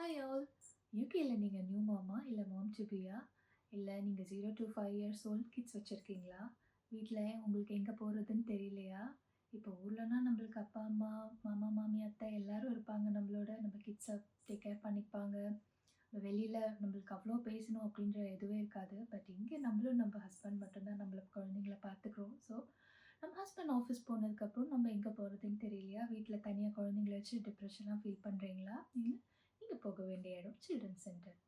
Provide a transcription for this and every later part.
Hi all யூகேயில் நீங்கள் new மாமா இல்லை மாம் டு இல்லை நீங்கள் zero to five years old kids வச்சுருக்கீங்களா? வீட்டில் உங்களுக்கு எங்கே போகிறதுன்னு தெரியலையா? இப்போ ஊர்லனா நம்மளுக்கு அப்பா அம்மா மாமா மாமி அத்தை எல்லோரும் இருப்பாங்க நம்மளோட. நம்ம கிட்ஸை டேக் கேர் பண்ணிப்பாங்க. வெளியில் நம்மளுக்கு அவ்வளோ பேசணும் அப்படின்ற எதுவே இருக்காது. பட் இங்கே நம்மளும் நம்ம ஹஸ்பண்ட் மட்டும்தான் நம்மள குழந்தைங்கள பார்த்துக்குறோம். ஸோ நம்ம ஹஸ்பண்ட் ஆஃபீஸ் போனதுக்கப்புறம் நம்ம எங்கே போகிறதுன்னு தெரியலையா? வீட்டில் தனியாக குழந்தைங்கள வச்சு டிப்ரெஷனாக ஃபீல் பண்ணுறீங்களா நீங்கள் நீங்கள் போக வேண்டிய இடம் சில்ட்ரன் சென்டர்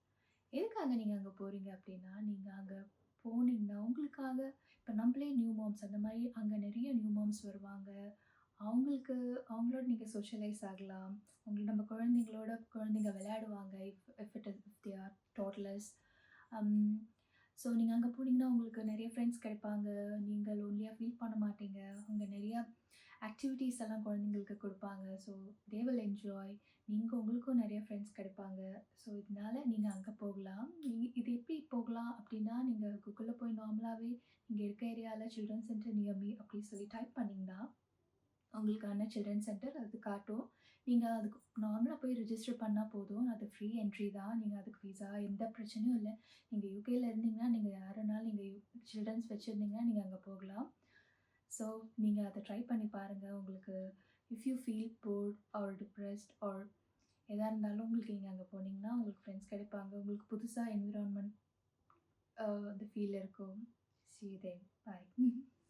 எதுக்காக நீங்கள் அங்கே போகிறீங்க அப்படின்னா நீங்கள் அங்கே போனீங்கன்னா உங்களுக்காக இப்போ நம்மளே நியூ மாம்ஸ் அந்த மாதிரி அங்கே நிறைய நியூ மாம்ஸ் வருவாங்க. அவங்களுக்கு அவங்களோட நீங்கள் சோஷியலைஸ் ஆகலாம். உங்களுக்கு நம்ம குழந்தைங்களோட குழந்தைங்க விளையாடுவாங்க if if it if they are toddlers so நீங்கள் அங்கே போனீங்கன்னா உங்களுக்கு நிறைய ஃப்ரெண்ட்ஸ் கிடைப்பாங்க. நீங்கள் லோன்லியாக ஃபீல் பண்ண மாட்டீங்க. அங்கே நிறையா ஆக்டிவிட்டீஸ் எல்லாம் குழந்தைங்களுக்கு கொடுப்பாங்க. ஸோ தே வில் என்ஜாய் நீங்கள் உங்களுக்கும் நிறைய ஃப்ரெண்ட்ஸ் கிடைப்பாங்க. ஸோ இதனால நீங்கள் அங்கே போகலாம். நீங்கள் இது எப்படி போகலாம் அப்படின்னா நீங்கள் கூகுளில் போய் நார்மலாகவே நீங்கள் இருக்க ஏரியாவில் சில்ட்ரன் சென்டர் நியர்மி அப்படின்னு சொல்லி டைப் பண்ணிங்கன்னா உங்களுக்கான சில்ட்ரன் சென்டர் அது காட்டும். நீங்கள் அதுக்கு நார்மலாக போய் ரிஜிஸ்டர் பண்ணால் போதும். அது ஃப்ரீ என்ட்ரி தான். நீங்கள் அதுக்கு விசா எந்த பிரச்சனையும் இல்லை. நீங்கள் யூகேயில் இருந்தீங்கன்னா நீங்கள் யாருனாலும் நீங்கள் சில்ட்ரன்ஸ் வச்சுருந்தீங்கன்னா நீங்கள் அங்கே போகலாம். ஸோ நீங்கள் அதை ட்ரை பண்ணி பாருங்கள் உங்களுக்கு if you feel bored or depressed or எதாக இருந்தாலும் உங்களுக்கு நீங்கள் அங்கே போனீங்கன்னா உங்களுக்கு ஃப்ரெண்ட்ஸ் கிடைப்பாங்க. உங்களுக்கு புதுசாக என்விரான்மெண்ட் அந்த ஃபீல் இருக்கும். சீதே பாய்